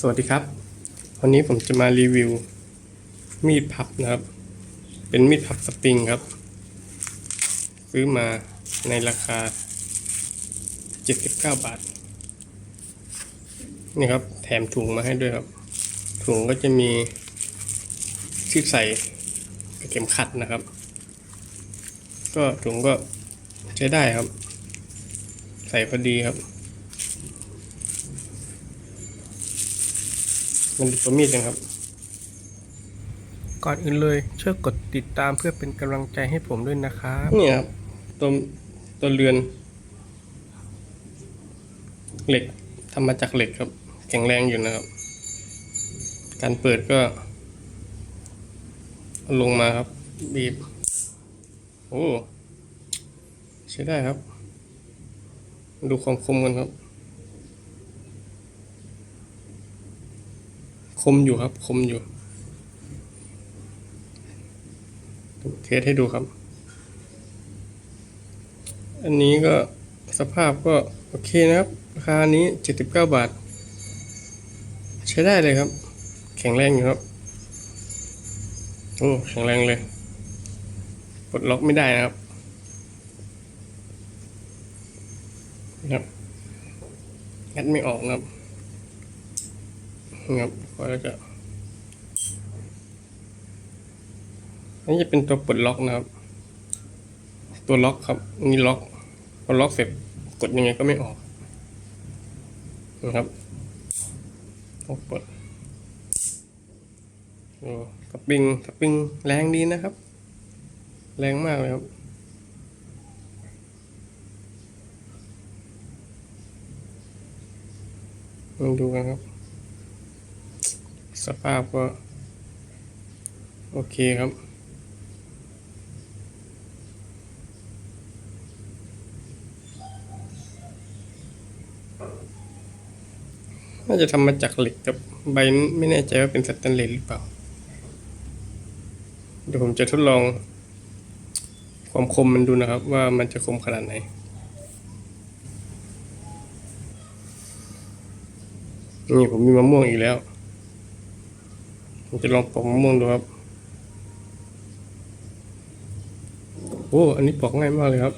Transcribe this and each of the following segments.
สวัสดีครับ วันนี้ผมจะมารีวิว มีดพับนะครับ เป็นมีดพับสปริงครับ ซื้อมาในราคา 79 บาท นี่ครับ แถมถุงมาให้ด้วยครับ ถุงก็จะมีที่ใส่กเข็มขัดนะครับ ก็ถุงก็ใช้ได้ครับ ใส่พอดีครับ มันดูตัวมีดนะครับ ก่อนอื่นเลยช่วยกดติดตามเพื่อเป็นกำลังใจให้ผมด้วยนะครับนี่ครับตัวตัวเรือน เหล็กทำมาจากเหล็กครับ แข็งแรงอยู่นะครับ การเปิดก็เอาลงมาครับบีบ โอ้ใช้ได้ครับ ดูความคมกันครับ มอยู่ครับ คมอยู่เทสให้ดูครับ อันนี้ก็สภาพก็โอเคนะครับ ราคานี้เจ็ดสิบเก้าบาท ใช้ได้เลยครับ แข็งแรงอยู่ครับ โอ้แข็งแรงเลย ปลดล็อกไม่ได้นะครับนะครับงัดไม่ออกนะครับ นะครับพอแล้วก็อันนี้จะเป็นตัวปลดล็อกนะครับ ตัวล็อกครับนี่ล็อกพอล็อกเสร็จกดยังไงก็ไม่ออกนะครับต้องเปิดโอ้สปริงสปริงแรงดีนะครับ แรงมากเลยครับมาดูกันครับ สภาพก็ โอเคครับ น่าจะทำมาจากเหล็กกับใบไม่แน่ใจว่าเป็นสแตนเลสหรือเปล่า เดี๋ยวผมจะทดลอง ความคมมันดูนะครับ ว่ามันจะคมขนาดไหนนี่ผมมีมะม่วงอีกแล้ว ผมจะลองปอกมะม่วงดูครับ โอ้ อันนี้ปอกง่ายมากเลยครับ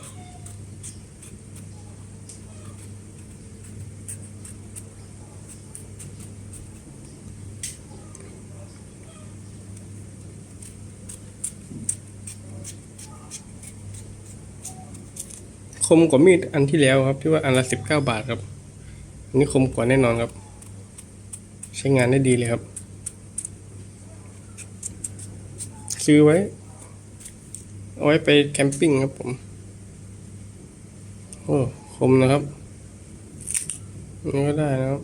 คมกว่ามีดอันที่แล้วครับ ที่ว่าอันละสิบเก้าบาทครับ อันนี้คมกว่าแน่นอนครับ ใช้งานได้ดีเลยครับ ซื้อไว้ เอาไว้ไปแคมปิ้งครับผม โอ้ คมนะครับนี่ก็ได้นะครับ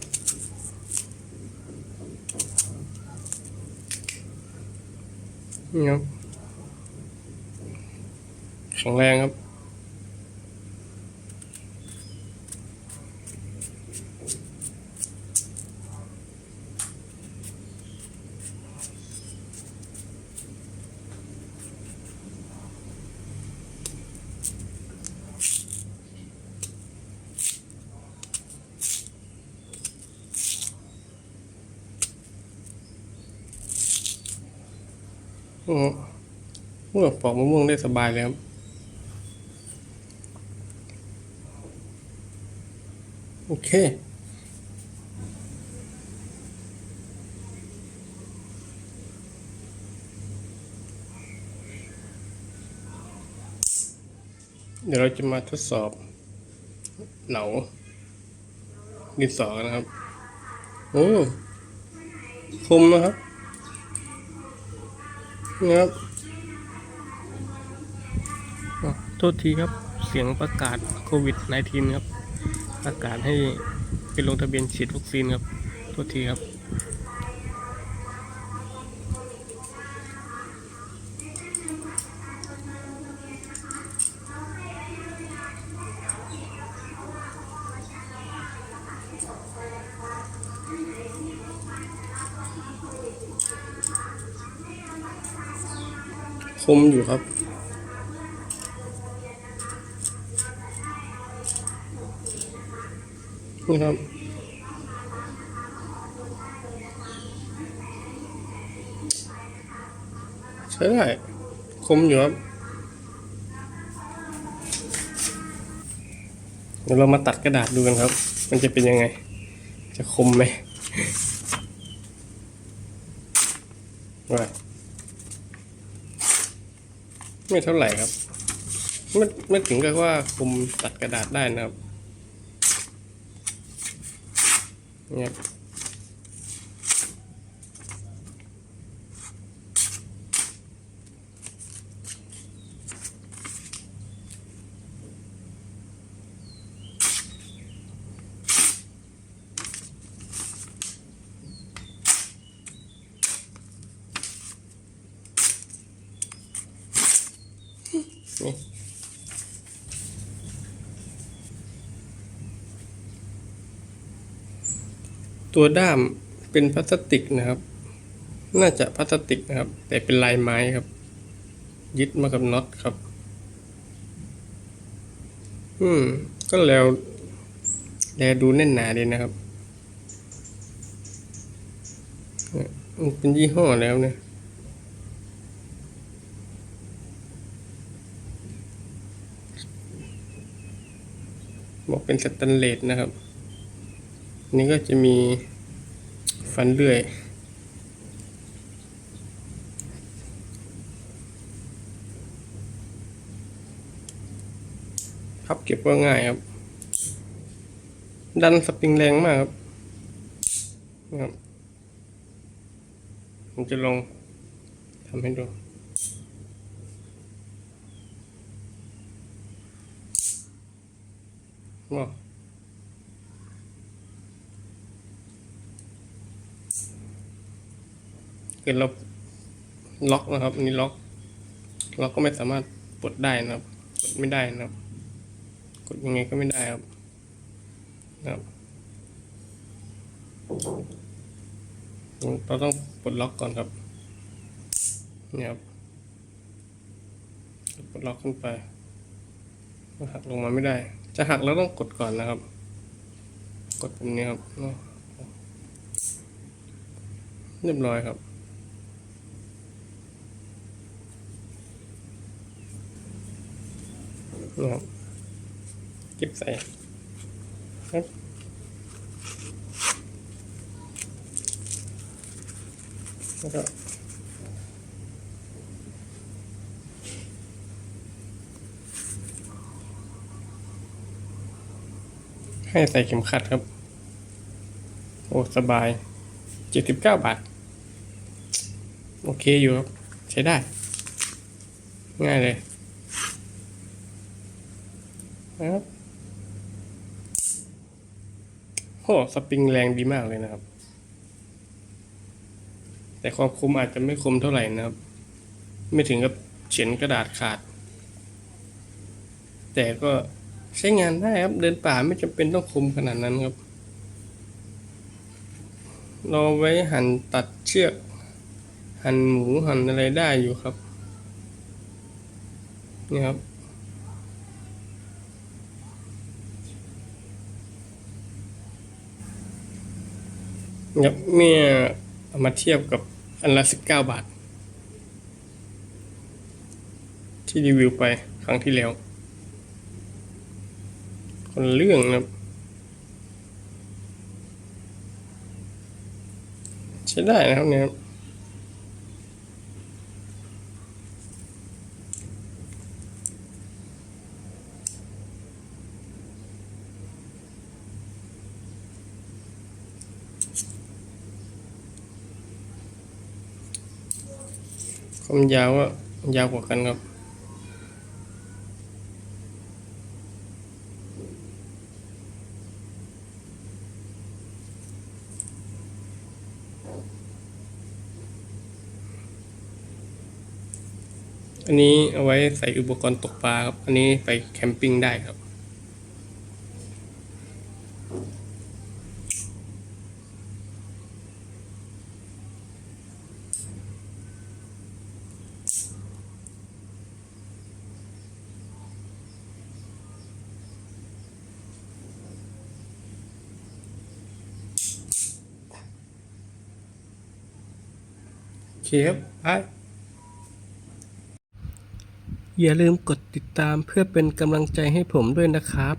นี่ครับ แข็งแรงครับ เมื่อปอกมะม่วงได้สบายเลยครับโอเคเดี๋ยวเราจะมาทดสอบเหนาดินสอนะครับ โอ้ คมนะครับ ครับโทษทีครับเสียงประกาศโควิด -19 ครับประกาศให้ไปลงทะเบียนฉีดวัคซีนครับ โทษทีครับ คมอยู่ครับ นี่ครับ ใช้ได้ คมอยู่ครับ เดี๋ยวเรามาตัดกระดาษดูกันครับ มันจะเป็นยังไง จะคมไหม right ไม่เท่าไหร่ครับไม่ไม่ถึงกับว่าคุมตัดกระดาษได้นะครับเนี่ย ตัวด้ามเป็นพลาสติกนะครับ น่าจะพลาสติกนะครับ แต่เป็นลายไม้ครับ ยึดมากับน็อตครับ อืม ก็แล้วแลดูแน่นหนาดีนะครับเนี่ยมันเป็นยี่ห้อแล้วเนี่ยบอกเป็นสแตนเลสนะครับ นี่ก็จะมีฟันเลื่อย พับเก็บก็ง่ายครับ ดันสปริงแรงมากครับนะครับผมจะลองทำให้ดูว้าว เกิดเราล็อกนะครับนนี้ล็อกเราก็ไม่สามารถปลดได้นะครับปลดไม่ได้นะครับ กดยังไงก็ไม่ได้ครับนะครับเราต้องปลดล็อกก่อนครับนี่ครับปลดล็อกขึ้นไปหักลงมาไม่ได้ จะหักเราต้องกดก่อนนะครับ กดปุ่มนี้ครับเรียบร้อยครับ นะครับเก็บใส่ครับแล้วก็ให้ใส่เข็มขัดครับ โอ้สบายเจ็ดสิบเก้าบาท โอเคอยู่ครับ ใช้ได้ ง่ายเลย นะครับโอ้สปริงแรงดีมากเลยนะครับ แต่ความคมอาจจะไม่คมเท่าไหร่นะครับ ไม่ถึงกับเฉือนกระดาษขาด แต่ก็ใช้งานได้ครับ เดินป่าไม่จำเป็นต้องคมขนาดนั้นครับ เราไว้หั่นตัดเชือก หั่นหมูหั่นอะไรได้อยู่ครับนี่ครับ ครับเมื่อเอามาเทียบกับอันละสิบเก้าบาท ที่รีวิวไปครั้งที่แล้ว คนเรื่องนะครับใช้ได้นะครับเนี่ย ความยาวก็ยาวกว่ากันครับ อันนี้เอาไว้ใส่อุปกรณ์ตกปลาครับ อันนี้ไปแคมปิ้งได้ครับ ครับอย่าลืมกดติดตามเพื่อเป็นกำลังใจให้ผมด้วยนะครับ